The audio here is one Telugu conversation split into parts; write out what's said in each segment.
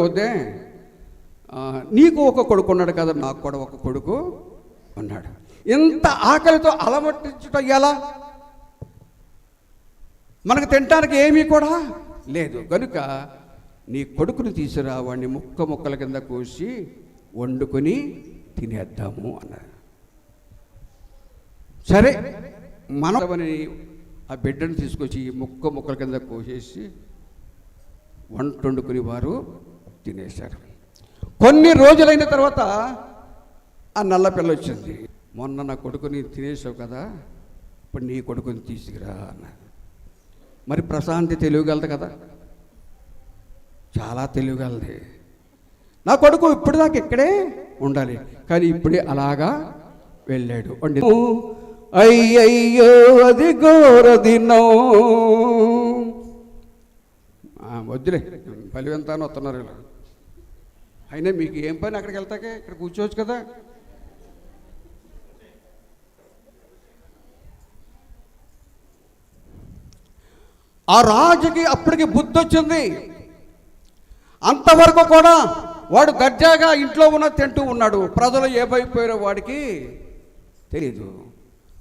వద్దే నీకు ఒక కొడుకు ఉన్నాడు కదా నాకు కూడా ఒక కొడుకు ఉన్నాడు. ఇంత ఆకలితో అలమట్టించుట ఎలా? మనకు తినటానికి ఏమీ కూడా లేదు. కనుక నీ కొడుకుని తీసుకురా వాడిని ముక్క ముక్కల కింద కోసి వండుకొని తినేద్దాము అన్నారు. సరే మనమని ఆ బిడ్డను తీసుకొచ్చి ముక్క ముక్కల కింద కోసేసి వంట వండుకుని వారు తినేశారు. కొన్ని రోజులైన తర్వాత ఆ నల్ల పిల్ల వచ్చింది. మొన్న నా కొడుకుని తినేసావు కదా ఇప్పుడు నీ కొడుకుని తీసుకురా అన్నారు మరి ప్రశాంతి తెలియగలదు కదా? చాలా తెలియగలది నా కొడుకు ఇప్పుడు దాకా ఇక్కడే ఉండాలి కానీ ఇప్పుడే అలాగా వెళ్ళాడు. అండి అయ్యయ్యో అది గోరదినో వద్దులే బలివెంత వస్తున్నారు ఇలా అయినా మీకు ఏం పని అక్కడికి వెళ్తాకే ఇక్కడ కూర్చోవచ్చు కదా? ఆ రాజుకి అప్పటికి బుద్ధి వచ్చింది అంతవరకు కూడా వాడు గర్జాగా ఇంట్లో ఉన్న తింటూ ఉన్నాడు. ప్రజలు ఏమైపోయారో వాడికి తెలియదు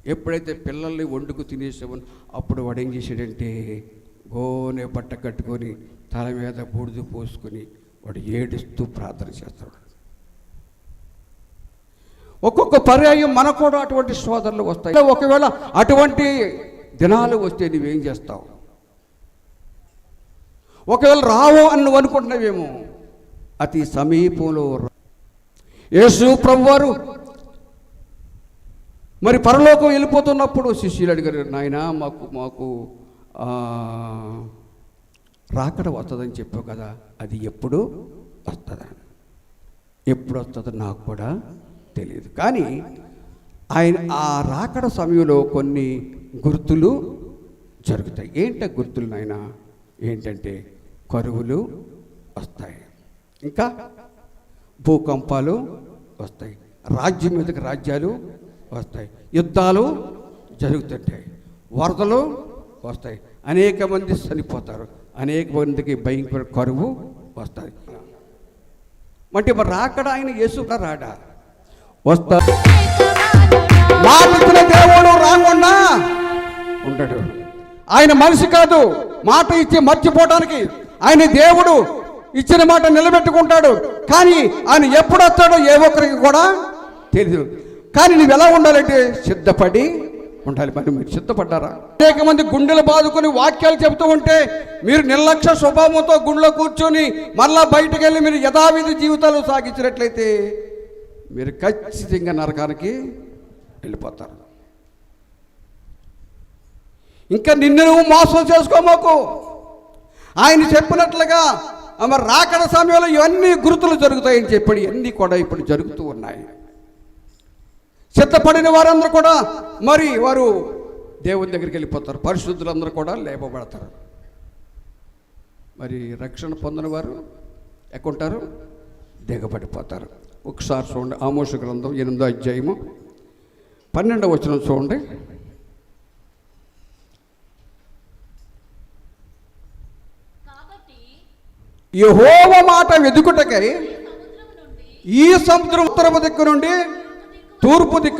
ఎప్పుడైతే పిల్లల్ని వండుకు తినేసామని అప్పుడు వాడు ఏం చేశాడంటే గోనే బట్ట కట్టుకొని తల మీద బూడిద పోసుకొని వాడు ఏడుస్తూ ప్రార్థన చేస్తాడు. ఒక్కొక్క పర్యాయం మనకు కూడా అటువంటి సోదరులు వస్తాయి. ఒకవేళ అటువంటి దినాలు వస్తే నువ్వేం చేస్తావు? ఒకవేళ రావు అని నువ్వు అనుకుంటున్నావేమో అతి సమీపంలో రా- యేసు ప్రభువారు మరి పరలోకం వెళ్ళిపోతున్నప్పుడు శిష్యులు అడిగారు నాయన మాకు మాకు రాకడ వస్తుందని చెప్పావు కదా అది ఎప్పుడు వస్తుందా ఎప్పుడు వస్తుందో నాకు కూడా తెలియదు కానీ ఆయన ఆ రాకడ సమయంలో కొన్ని గుర్తులు జరుగుతాయి. ఏంట గుర్తులు నాయన? ఏంటంటే కరువులు వస్తాయి. ఇంకా భూకంపాలు వస్తాయి. రాజ్యం మీదకి రాజ్యాలు వస్తాయి. యుద్ధాలు జరుగుతుంటాయి. వరదలు వస్తాయి. అనేక మంది చనిపోతారు. అనేక మందికి భయంకర కరువు వస్తాయి. అంటే మరి రాకడా ఆయన యేసు రాడా? వస్తా మాట ఇచ్చిన దేవుడు రాకుండా ఉంటాడు ఆయన మనిషి కాదు. మాట ఇచ్చి మర్చిపోవడానికి ఆయన దేవుడు ఇచ్చిన మాట నిలబెట్టుకుంటాడు. కానీ ఆయన ఎప్పుడు వస్తాడో ఏ ఒక్కరికి కూడా తెలియదు కానీ నువ్వు ఎలా ఉండాలంటే సిద్ధపడి ఉండాలి. మరి మీరు సిద్ధపడ్డారా? అనేక మంది గుండెలు బాదుకొని వాక్యాలు చెబుతూ ఉంటే మీరు నిర్లక్ష్య స్వభావంతో గుండెలో కూర్చొని మళ్ళా బయటకు వెళ్ళి మీరు యథావిధి జీవితాలు సాగించినట్లయితే మీరు ఖచ్చితంగా నరకానికి వెళ్ళిపోతారు. ఇంకా నిన్ను నువ్వు మోసం చేసుకోమాకు ఆయన చెప్పినట్లుగా మరి రాకడ సమయంలో ఇవన్నీ గుర్తులు జరుగుతాయని చెప్పి ఇవన్నీ కూడా ఇప్పుడు జరుగుతూ ఉన్నాయి. సిద్ధపడిన వారందరూ కూడా మరి వారు దేవుని దగ్గరికి వెళ్ళిపోతారు. పరిశుద్ధులందరూ కూడా లేపబడతారు. మరి రక్షణ పొందిన వారు ఎక్కుంటారు దిగబడిపోతారు. ఒకసారి చూడండి ఆమోష గ్రంథం ఎనిమిదో అధ్యాయము పన్నెండవ వచనం చూడండి. యహోవ మాట వెదుకుటకై ఈ సముద్రం ఉత్తరపు దిక్కు నుండి తూర్పు దిక్కు